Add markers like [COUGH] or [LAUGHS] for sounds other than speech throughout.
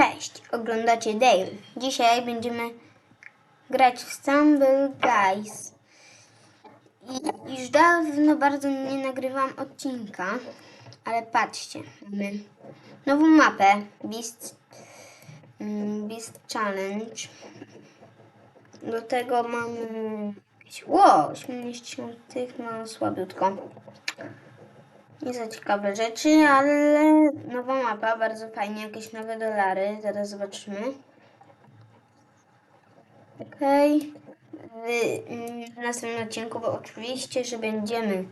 Cześć, oglądacie Dale. Dzisiaj będziemy grać w Stumble Guys. I już dawno bardzo nie nagrywam odcinka, ale patrzcie, mamy nową mapę Beast, mm, Beast Challenge. Do tego mamy jakieś, wow, 80 tych, no słabiutko. Nie za ciekawe rzeczy, ale nowa mapa, bardzo fajnie, jakieś nowe dolary, zaraz zobaczymy. Okej. W, mm, w następnym odcinku, bo oczywiście, że będziemy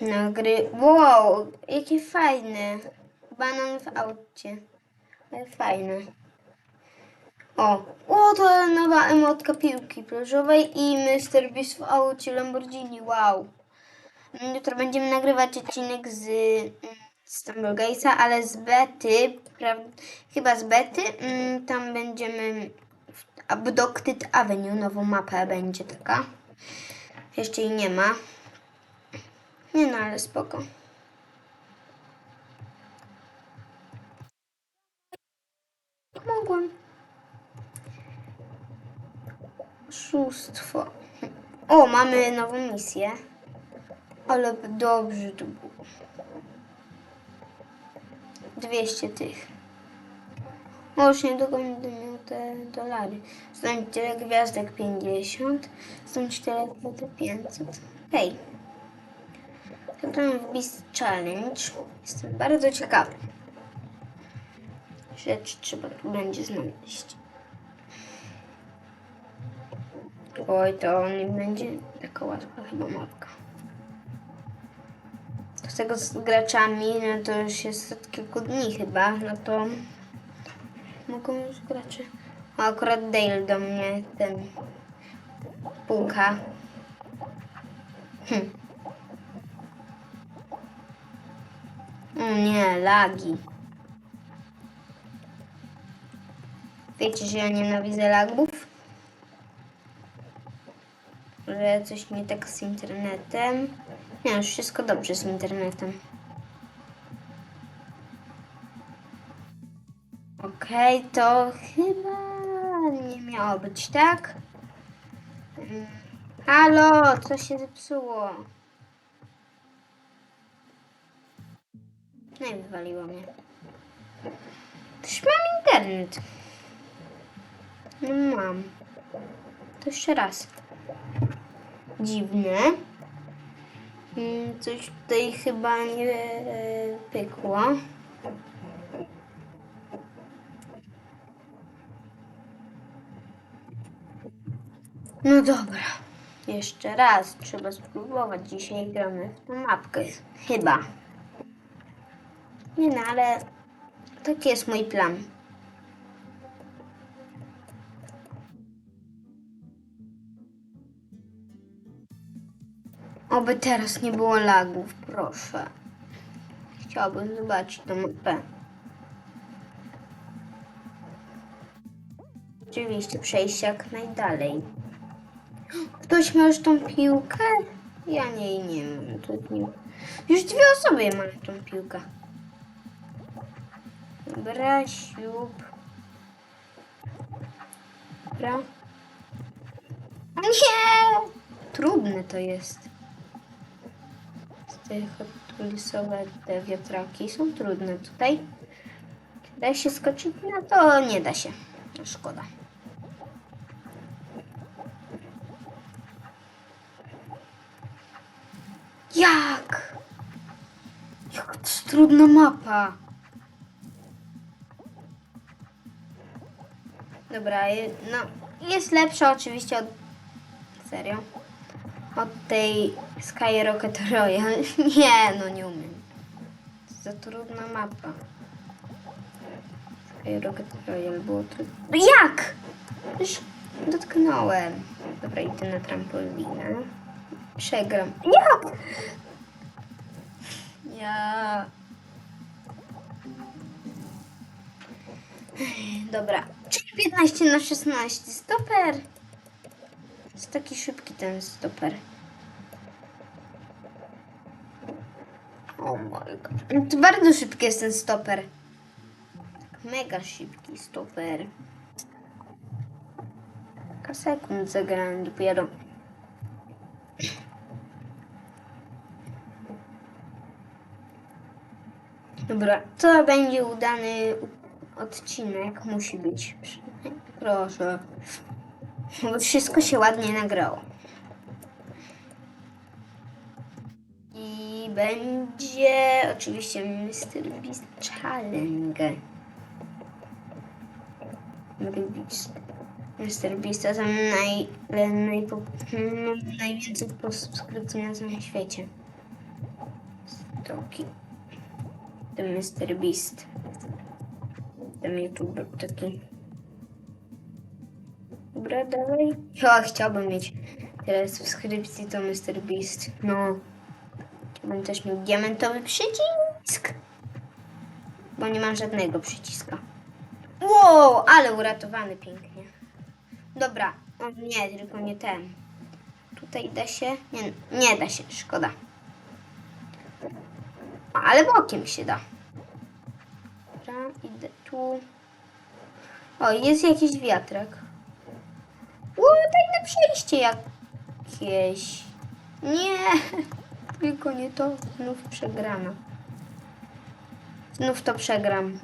nagry... Wow, jakie fajne. Banan w aucie. Ale fajne. O, o, to nowa emotka piłki plażowej i Mr. Beast w aucie Lamborghini, wow. Jutro będziemy nagrywać odcinek z, mm, z ale z bety, chyba z bety. mm, Tam będziemy w Abducted Avenue, nową mapę będzie taka. Jeszcze jej nie ma. Nie no, ale spoko. Mogłem. Oszustwo. O, mamy nową misję. Ale dobrze to było. 200 tych. Już niedługo będę miał te dolary. Są tyle gwiazdek 50. Są 4 kwoty 500. Hej. Zagramy w Beast Challenge. Jestem bardzo ciekawy. Rzecz trzeba tu będzie znaleźć. Oj, to nie będzie taka łatwa chyba mapka. Tego z graczami, no to już jest od kilku dni chyba, no to mogą już gracze. O, akurat Dale do mnie ten puka. Hm. O nie, lagi. Wiecie, że ja nienawidzę lagów? Że coś nie tak z internetem. Nie, już wszystko dobrze z internetem. Okej, to chyba nie miało być, tak? Mm. Halo, co się zepsuło? No i wywaliło mnie. Też mam internet. No mam. To jeszcze raz. Dziwne. Mm, Coś tutaj chyba nie e, pykło. No dobra. Jeszcze raz trzeba spróbować. Dzisiaj gramy w tą mapkę. Chyba. Nie no, ale taki jest mój plan. Oby teraz nie było lagów, proszę. Chciałbym zobaczyć tą mapę. Oczywiście przejść jak najdalej. Ktoś ma już tą piłkę? Ja nie, nie mam. Tu nie... Już dwie osoby mają tą piłkę. Dobra, siup. Dobra. Nie! Trudne to jest. Hotlisowe te wiatraki są trudne tutaj. Da się skoczyć? No to nie da się. Szkoda. Jak? Jak to jest trudna mapa. Dobra, no jest lepsza oczywiście od... Serio? Od tej Skyrocket Royal. [LAUGHS] Nie, no nie umiem. Za trudna mapa. Skyrocket Royal było trudne. Jak? Już dotknąłem. Dobra, idę na trampolinę. Przegram. Jak? Ja... Dobra. Czyli 15 na 16. Stoper. Jest taki szybki ten stoper. Oh my god. To bardzo szybki jest ten stoper. Mega szybki stoper. Kilka sekund zagrałem dopiero. Dobra, to będzie udany odcinek. Musi być. Proszę. Bo wszystko się ładnie nagrało. I będzie oczywiście Mr. Beast Challenge. Mr. Beast. To tam naj, naj, najwięcej subskrypcji na całym świecie. Stoki. Ten Mr. Beast. Ten YouTuber taki. Dobra, dalej. Ja chciałbym mieć tyle subskrypcji, to Mr. Beast. No. Chciałbym też mieć diamentowy przycisk. Bo nie mam żadnego przyciska. Wow, ale uratowany pięknie. Dobra, o nie, tylko nie ten. Tutaj da się? Nie, nie da się, szkoda. Ale bokiem się da. Dobra, idę tu. O, jest jakiś wiatrak. Tajne przejście jakieś. Nie, [LAUGHS] tylko nie to. Znów przegrana. Znów to przegram.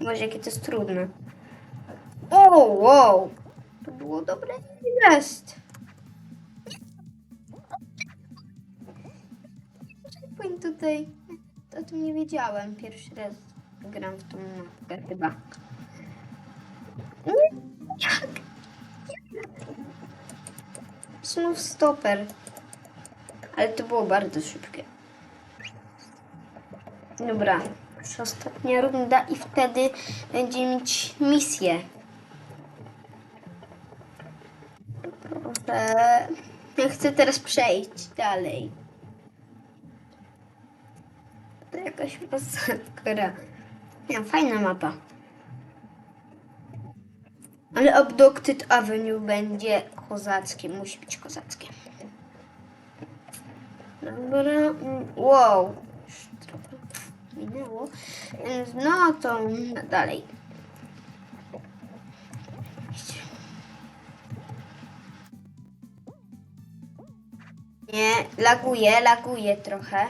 Może jakie to jest trudne. O, wow. To było dobre. Jest. Checkpoint tutaj. O tym nie wiedziałem. Pierwszy raz gram w tą mapkę chyba. Nie, jak? Stoper. Ale to było bardzo szybkie. Dobra, już ostatnia runda i wtedy będziemy mieć misję. Ja chcę teraz przejść dalej. To jakaś masakra. [LAUGHS] Nie, fajna mapa. Ale Abducted Avenue będzie kozackie. Musi być kozackie. Dobra. mm, Wow. Już trochę minęło. No to dalej. Nie, laguje, laguje trochę.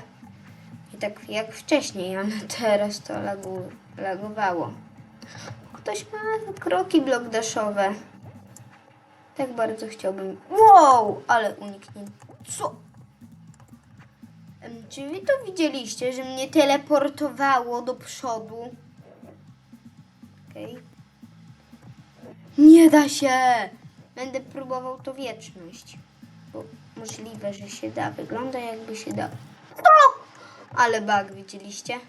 I tak jak wcześniej, ale teraz to lagu, lagowało. Ktoś ma kroki blok daszowe. Tak bardzo chciałbym. Wow, ale uniknie. Co? Czy wy to widzieliście, że mnie teleportowało do przodu? Okej. Nie da się! Będę próbował to wieczność. Bo możliwe, że się da. Wygląda jakby się da. O! Ale bug, widzieliście?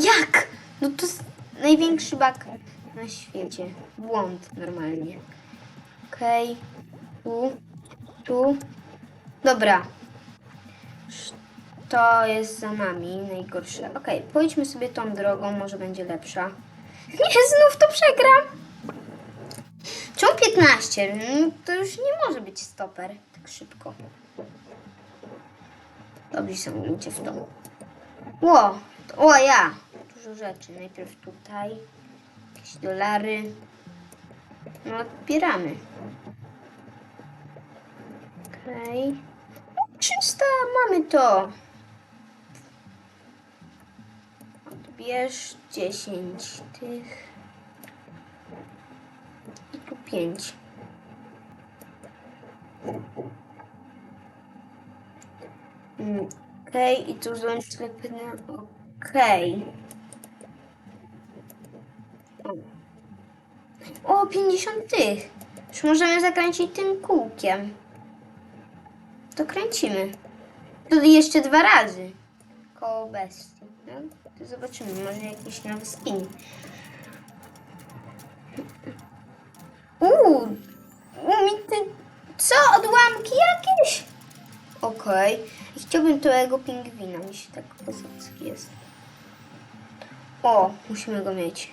Jak? No to jest największy bug na świecie. Błąd normalnie. Okej. Tu. Tu. Dobra. To jest za nami najgorsze. Okej, pójdźmy sobie tą drogą, może będzie lepsza. Nie, znów to przegram. Czemu 15? No, To już nie może być stoper tak szybko. Dobrzy są ludzie w domu. Ło, o ja. Dużo rzeczy. Najpierw tutaj. Jakieś dolary. No, odbieramy. Okej. 300, mamy to. Odbierz 10 tych. I tu 5. Okej, i tu złącz sklepy. Okej. O, 50 tych. Już możemy zakręcić tym kółkiem. To kręcimy. To jeszcze dwa razy. Koło bestii. No, to zobaczymy, może jakiś nowy skin. Uuu, mi ty... Co? Odłamki jakieś? Okej. I Chciałbym tego pingwina, mi się tak kozacki jest. O, musimy go mieć.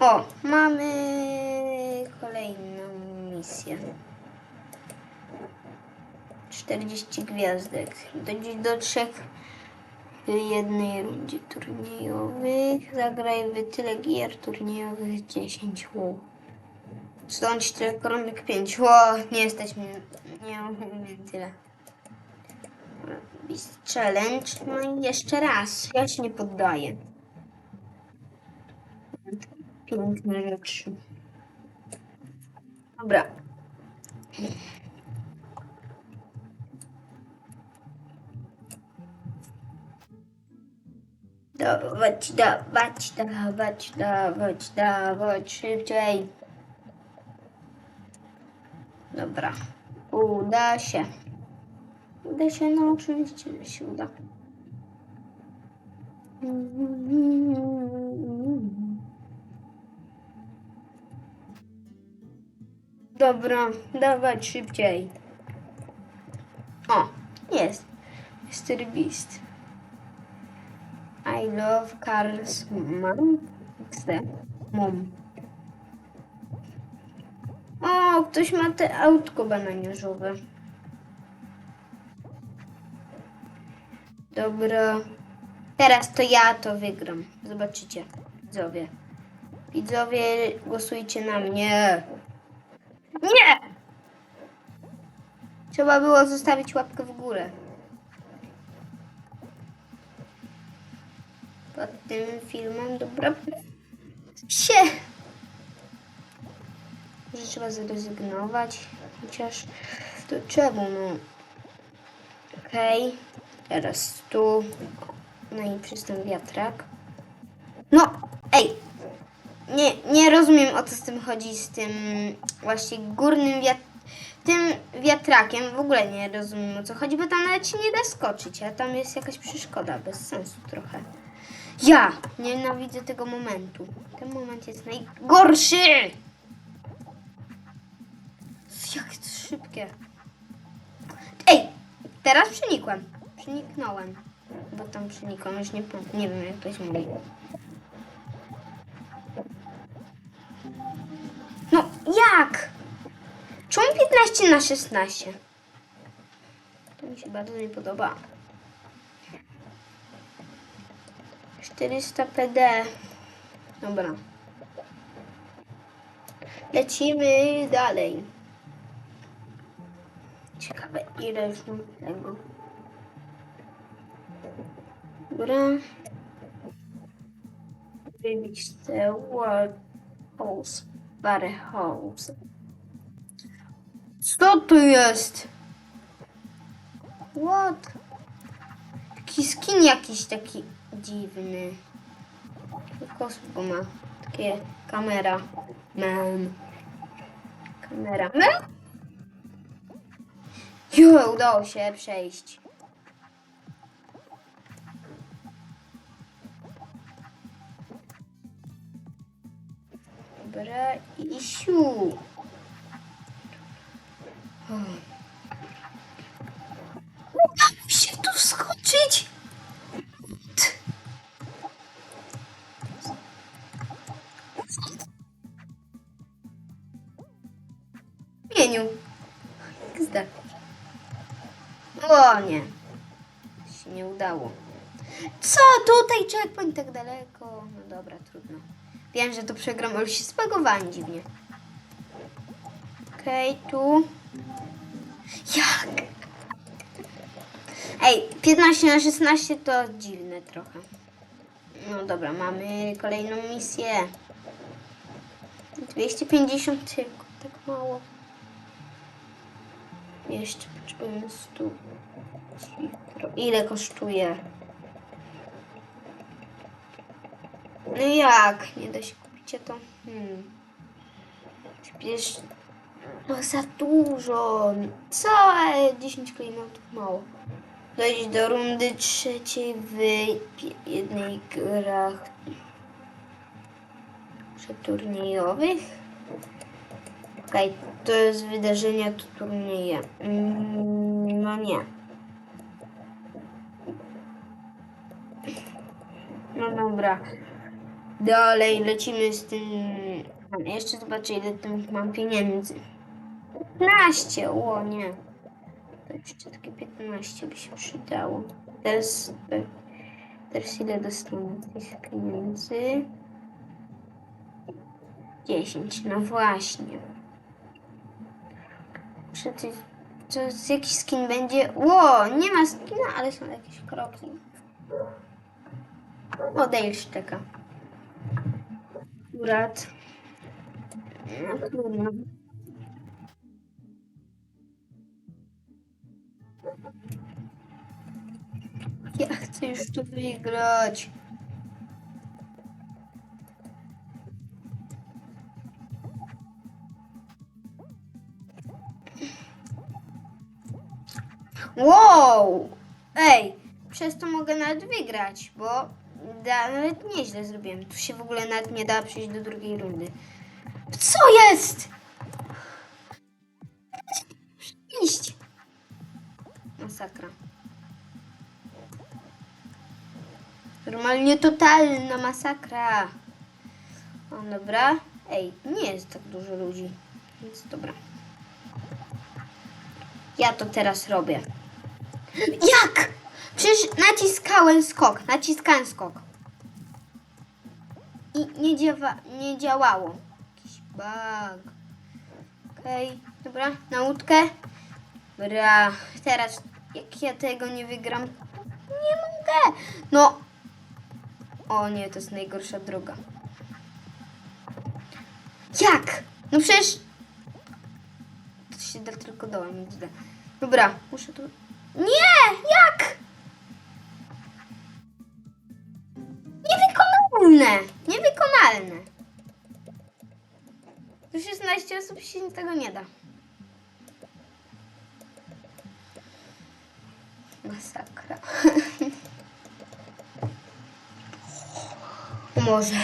O, mamy kolejną misję. 40 gwiazdek. Dojdzie do trzech w jednej rundzie turniejowych. Zagraj w tyle gier turniejowych 10. Wow. Zdąć tyle koronek 5. Ło, nie jesteśmy. Nie mamy tyle. Beast Challenge. No i jeszcze raz. Ja się nie poddaję. Piękne rzeczy. Dobra. Dawać, dawać, dawać, dawać, dawać, szybciej. Dobra. Uda się. Uda się, no oczywiście, że się uda. Dobra, dawać szybciej. O, jest. Mr. Beast. I love cars. Mam. XD. Mom. O, ktoś ma te autko bananiarzowe. Dobra. Teraz to ja to wygram. Zobaczycie, widzowie. Widzowie, głosujcie na mnie. Nie! Trzeba było zostawić łapkę w górę. Pod tym filmem, dobra. Się! Może trzeba zrezygnować. Chociaż to czemu, no? Okej. Teraz tu. No i przystęp wiatrak. No! Ej! Nie, nie rozumiem o co z tym chodzi, z tym właśnie górnym wiat tym wiatrakiem. W ogóle nie rozumiem o co chodzi, bo tam nawet się nie da skoczyć, a tam jest jakaś przeszkoda, bez sensu trochę. Ja nienawidzę tego momentu. Ten moment jest najgorszy! Jak to szybkie. Ej! Teraz przenikłem. Przeniknąłem. Bo tam przenikłem, już nie, nie wiem jak to się mówi. No jak? Czemu 15 na 16? To mi się bardzo nie podoba. 400 PD. Dobra. Lecimy dalej. Ciekawe ile już mam tego. Dobra. Wybić te world house. Bary house. Co tu jest? What? Taki skin jakiś taki dziwny. Kosmo ma. Takie kamera. Man. Kamera. Man? Jo, udało się przejść. Dobra, i siu. Udało mi się tu skoczyć. T. Mieniu. Zda. Co? Tutaj checkpoint tak daleko. No dobra, trudno. Wiem, że to przegram, ale się spagowałem dziwnie. Okej, tu. Jak? Ej, 15 na 16 to dziwne trochę. No dobra, mamy kolejną misję. 250 tylko, tak mało. Jeszcze potrzebujemy 100. Ile kosztuje? No jak? Nie da się kupić a to? Hmm. Przecież no za dużo. Co? E, 10 klinotów mało. Dojść do rundy trzeciej w jednej grach przeturniejowych. Okej, to jest wydarzenia, to turnieje. Mm, no nie. No dobra. Dalej lecimy z tym. Jeszcze zobaczę ile tym mam pieniędzy. 15, o nie. To Jeszcze takie 15 by się przydało. Teraz, e, teraz ile dostanę tych pieniędzy? 10, no właśnie. Czy ty, to jakiś skin będzie? Ło, nie ma skina, ale są jakieś kroki. O, Szteka. Akurat. Trudno. Ja chcę już tu wygrać. Wow! Ej, przez to mogę nawet wygrać, bo da, nawet nieźle zrobiłem. Tu się w ogóle nawet nie da przejść do drugiej rundy. Co jest? Iść. Masakra. Normalnie totalna masakra. O, dobra. Ej, nie jest tak dużo ludzi. Więc dobra. Ja to teraz robię. Jak? Przecież naciskałem skok. Naciskałem skok. I nie, dziewa, nie działało. Jakiś bug. Okej, dobra, na łódkę. Dobra, teraz jak ja tego nie wygram, nie mogę. No. O nie, to jest najgorsza droga. Jak? No przecież... To się da tylko dołem, da. Dobra, muszę tu... Nie! Jak? 12 osób się tego nie da. Masakra. [LAUGHS] Może.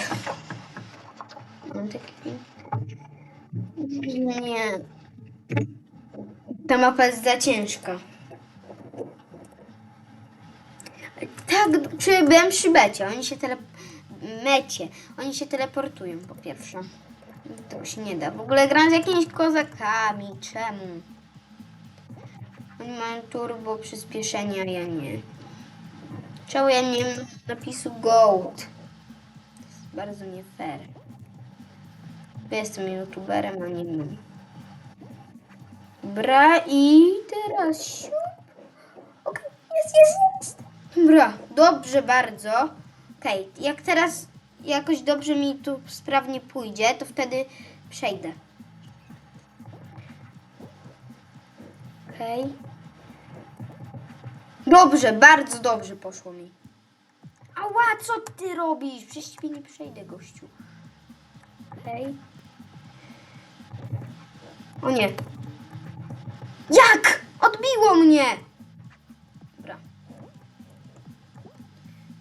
Nie. Ta mapa jest za ciężka. Tak, przy, byłem przy becie. Oni się tele... Mecie. Oni się teleportują po pierwsze. To się nie da. W ogóle gram z jakimiś kozakami. Czemu? Oni mają turbo przyspieszenie, a ja nie. Czemu ja nie mam napisu GOAT? To jest bardzo nie fair. Ja jestem youtuberem, a nie mam. Dobra, i teraz siup. Okej, jest, jest, jest. Dobra, dobrze bardzo. Okej, jak teraz jakoś dobrze mi tu sprawnie pójdzie, to wtedy przejdę. Okej. Dobrze, bardzo dobrze poszło mi. Ała, co ty robisz? Przecież ciebie nie przejdę, gościu. Okej. O nie. Jak? Odbiło mnie! Dobra.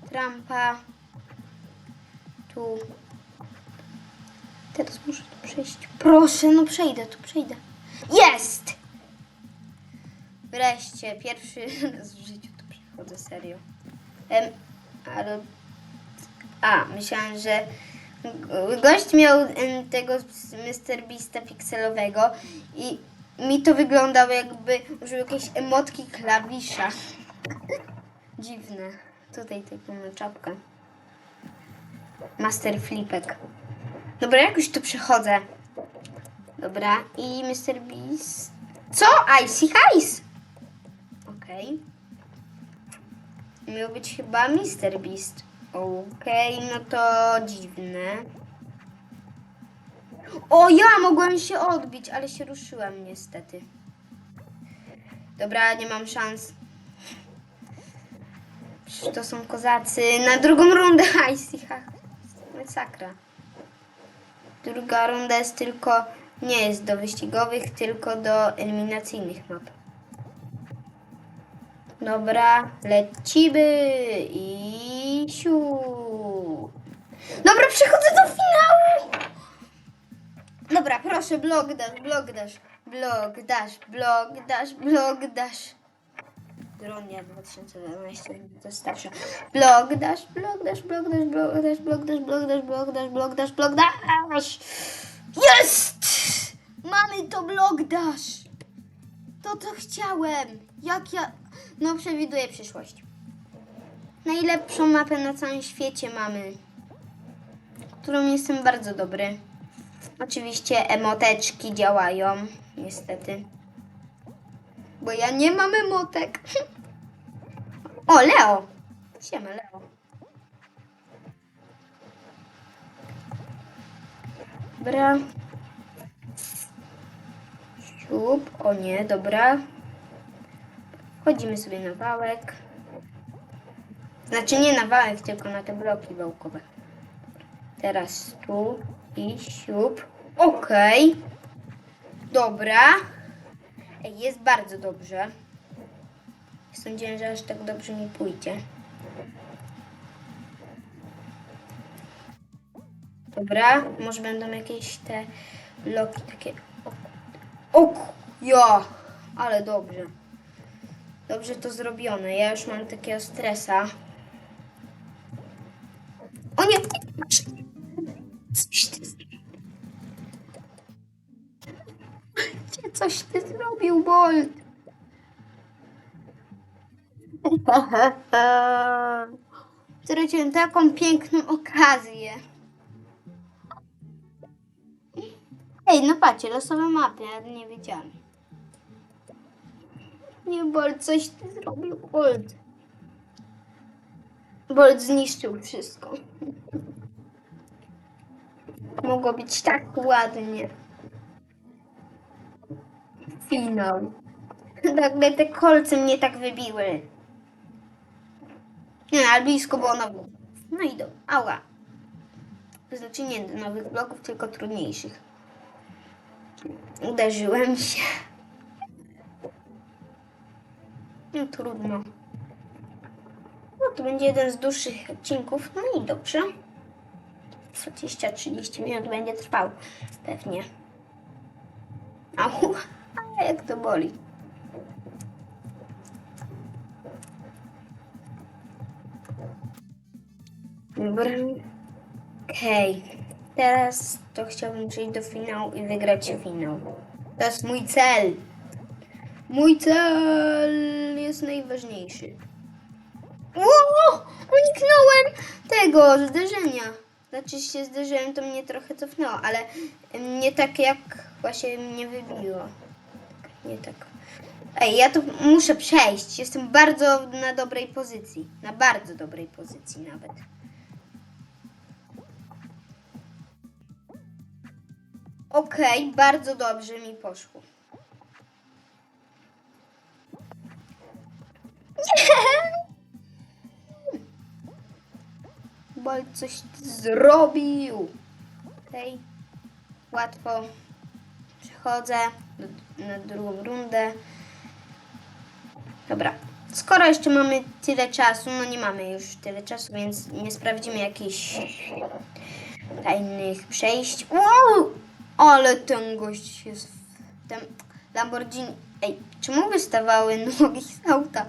Trampa. Tu. Teraz muszę tu przejść. Proszę, no przejdę, tu przejdę. Jest! Wreszcie, pierwszy [LAUGHS] raz w życiu tu przychodzę, serio. Em, ale... A, myślałam, że gość miał em, tego Mr. Beasta pikselowego i mi to wyglądało jakby użył jakiejś emotki klawisza. Dziwne. Tutaj taką ma czapkę. Master Flipek. Dobra, jakoś tu przechodzę. Dobra, i Mr. Beast. Co? Icy Ice! Okej. Miał być chyba Mr. Beast. Okej, no to dziwne. O, ja mogłem się odbić, ale się ruszyłem niestety. Dobra, nie mam szans. Przecież to są kozacy. Na drugą rundę [LAUGHS] Icy ha. Masakra. Druga runda jest tylko, nie jest do wyścigowych, tylko do eliminacyjnych map. Dobra, lecimy i siu. Dobra, przechodzę do finału. Dobra, proszę, blog dasz, blog dasz, blog dasz, blog dasz, blog dasz. Dronia 2012 to jest starsza. Blog dasz, blog dasz, blog dasz, blog dasz, blog dasz, blog dasz, blog dasz, blog dasz, blog dasz. Jest! Mamy to blog dasz. To, co chciałem. Jak ja... No, przewiduję przyszłość. Najlepszą mapę na całym świecie mamy. Którą jestem bardzo dobry. Oczywiście emoteczki działają. Niestety. Bo ja nie mam emotek. O, Leo. Siema, Leo. Dobra. Siup. O nie, dobra. Wchodzimy sobie na wałek. Znaczy nie na wałek, tylko na te bloki wałkowe. Teraz tu i siup. Okej. Dobra. Jest bardzo dobrze. Sądziłem, że aż tak dobrze mi pójdzie. Dobra, może będą jakieś te bloki takie. O, o ja, ale dobrze. Dobrze to zrobione. Ja już mam takiego stresa. [LAUGHS] Straciłem taką piękną okazję. Ej, no patrzcie, losowe mapy, ja nie wiedziałam. Nie, Bolt, coś ty zrobił, Bolt. Bolt zniszczył wszystko. Mogło być tak ładnie. Finał. [LAUGHS] Nagle te kolce mnie tak wybiły. Nie, ale blisko było na No i do. Ała. Znaczy nie nowych bloków, tylko trudniejszych. Uderzyłem się. No trudno. No to będzie jeden z dłuższych odcinków. No i dobrze. 20-30 minut będzie trwał. Pewnie. Au, [LAUGHS] ale jak to boli. Okej. Teraz to chciałbym przejść do finału i wygrać finał. To jest mój cel. Mój cel jest najważniejszy. O! Uniknąłem tego zderzenia. Znaczy się zderzyłem, to mnie trochę cofnęło, ale nie tak jak właśnie mnie wybiło. Nie tak. Ej, ja to muszę przejść. Jestem bardzo na dobrej pozycji. Na bardzo dobrej pozycji nawet. Okej, bardzo dobrze mi poszło. Bolt coś zrobił. Okej. Łatwo. Przechodzę na drugą rundę. Dobra. Skoro jeszcze mamy tyle czasu, no nie mamy już tyle czasu, więc nie sprawdzimy jakichś tajnych przejść. Wow! Ale ten gość jest w tym Lamborghini. Ej, czemu wystawały nogi z auta?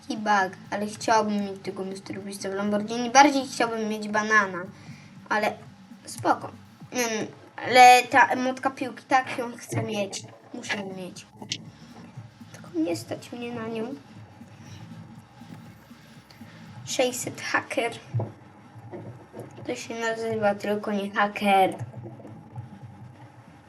Jaki bug, ale chciałbym mieć tego Mr. Beasta w Lamborghini. Bardziej chciałbym mieć banana, ale spoko. Mm, ale ta emotka piłki, tak ją chcę mieć. Muszę ją mieć. Tylko nie stać mnie na nią. 600 hacker. To się nazywa tylko nie haker.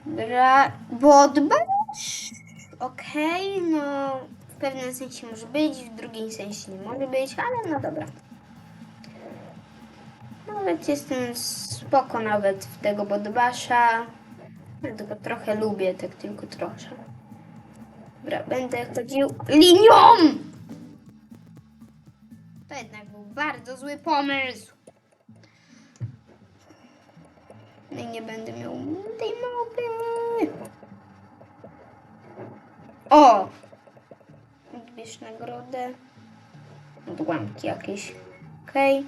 Bra... Botbash? Okej, no w pewnym sensie może być, w drugim sensie nie może być, ale no dobra. Nawet jestem spoko nawet w tego Botbasha. Ja tylko trochę lubię, tak tylko trochę. Dobra, będę chodził linią! To jednak był bardzo zły pomysł. No i nie będę miał tej mapy. O! Odbierz nagrodę. Odłamki jakieś. Okej.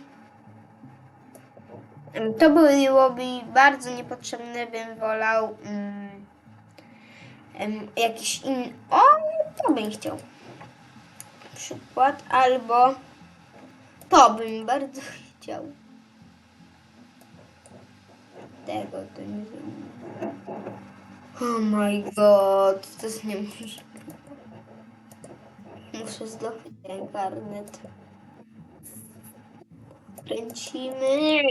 Em, To byłoby bardzo niepotrzebne, bym wolał mm, jakiś inny. O, to bym chciał. Przykład, albo to bym bardzo [LAUGHS] chciał tego to nie. Oh my god, to jest niemożliwe. Muszę zdobyć ten karnet. Kręcimy.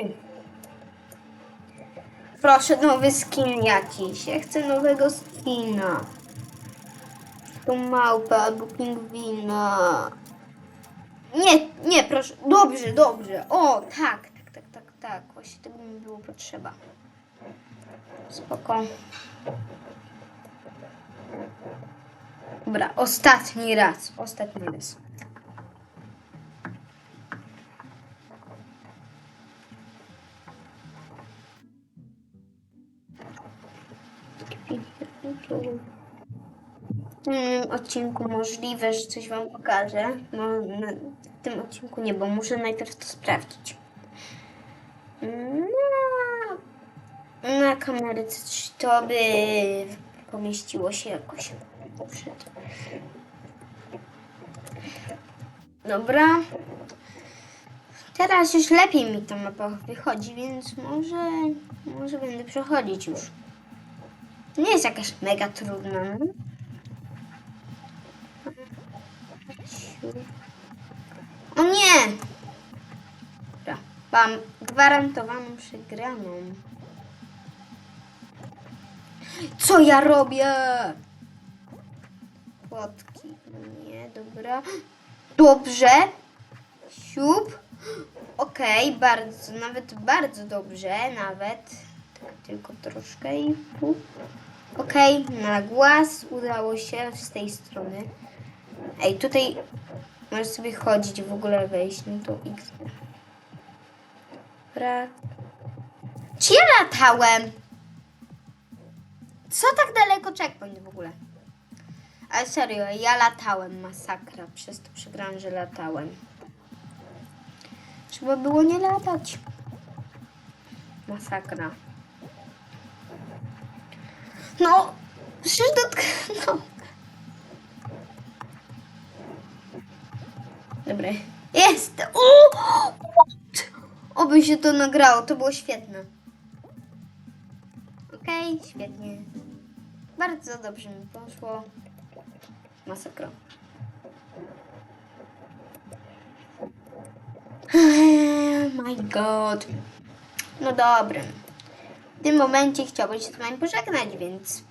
Proszę, nowy skin jakiś. Ja chcę nowego skina. To małpę albo pingwina. Nie, nie, proszę. Dobrze, dobrze. O, tak, tak, tak, tak, tak. Właśnie tego mi było potrzeba. Spoko. Dobra, ostatni raz. Ostatni raz. W tym odcinku możliwe, że coś Wam pokażę. No, w tym odcinku nie, bo muszę najpierw to sprawdzić. Na, na kamerce coś to by pomieściło się jakoś. Dobrze. Dobra. Teraz już lepiej mi ta mapa wychodzi, więc może, może będę przechodzić już. Nie jest jakaś mega trudna. No. O nie! Dobra, mam gwarantowaną przegraną. Co ja robię? Płotki. Nie, dobra. Dobrze. Siup. Okej, bardzo, nawet bardzo dobrze, nawet. Tak, tylko troszkę i pół. Okej, na głaz udało się z tej strony. Ej, tutaj możesz sobie chodzić, w ogóle wejść, no to X. Dobra. Czy latałem? Co tak daleko checkpoint w ogóle? Ale serio, ja latałem, masakra. Przez to przegrałam, że latałem. Trzeba było nie latać. Masakra. No, przecież dotknął. Dobra. Jest! O! Oby się to nagrało, to było świetne. Okej, świetnie. Bardzo dobrze mi poszło. Masakra. My god. No dobra. W tym momencie chciałbym się z wami pożegnać, więc